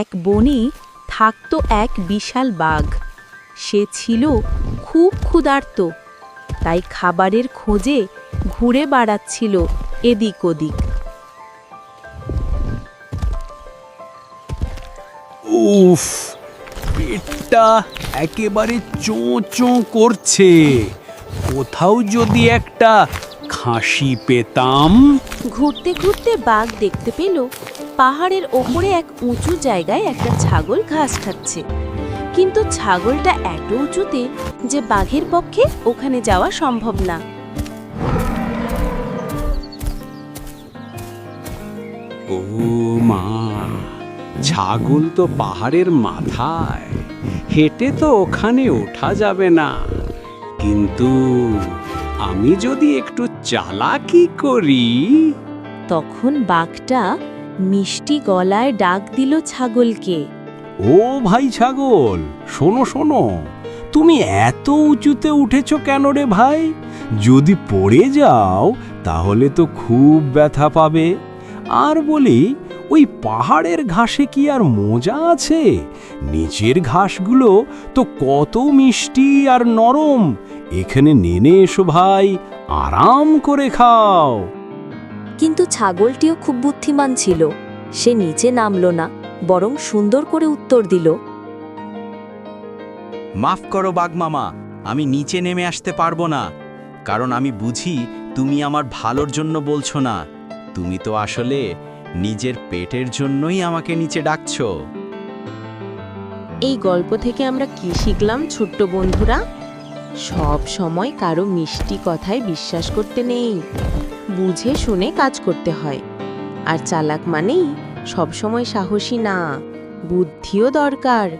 এক বনে থাকতো এক বিশাল বাঘ। সে ছিল খুব ক্ষুধার্ত, তাই খাবারের খোঁজে ঘুরে বেড়াচ্ছিল এদিক ওদিক। উফ, পেটটা একেবারে চোঁ চোঁ করছে। কোথাও যদি একটা খাসি পেতাম। ঘুরতে ঘুরতে বাঘ দেখতে পেল পাহাড়ের ওপরে এক উঁচু জায়গায় একটা ছাগল ঘাস খাচ্ছে। কিন্তু ছাগলটা এত উঁচুতে যে বাঘের পক্ষে ওখানে যাওয়া সম্ভব না। ও মা ছাগল তো পাহাড়ের মাথায় হেঁটে তো ওখানে ওঠা যাবে না। কিন্তু আমি যদি একটু চালাকি করি? তখন বাঘটা মিষ্টি গলায় ডাক দিল ছাগলকে। ও ভাই ছাগল শোনো শোনো তুমি এত উঁচুতে উঠেছ কেন রে ভাই? যদি পড়ে যাও তাহলে তো খুব ব্যথা পাবে। আর বলি ওই পাহাড়ের ঘাসে কি আর মজা আছে? নিচের ঘাসগুলো তো কত মিষ্টি আর নরম। এখানে নেনে এসো ভাই আরাম করে খাও। কিন্তু ছাগলটিও খুব বুদ্ধিমান ছিল। সে নিচে নামল না বরং সুন্দর করে উত্তর দিল। মাফ করো বাগমামা আমি নিচে নেমে আসতে পারব না। কারণ আমি বুঝি তুমি আমার ভালোর জন্য বলছো না। তুমি তো আসলে নিজের পেটের জন্যই আমাকে নিচে ডাকছ। এই গল্প থেকে আমরা কি শিখলাম, ছোট্ট বন্ধুরা? সব সময় কারও মিষ্টি কথায় বিশ্বাস করতে নেই। বুঝে শুনে কাজ করতে হয়। আর চালাক মানেই সবসময় সাহসী না। বুদ্ধিও দরকার।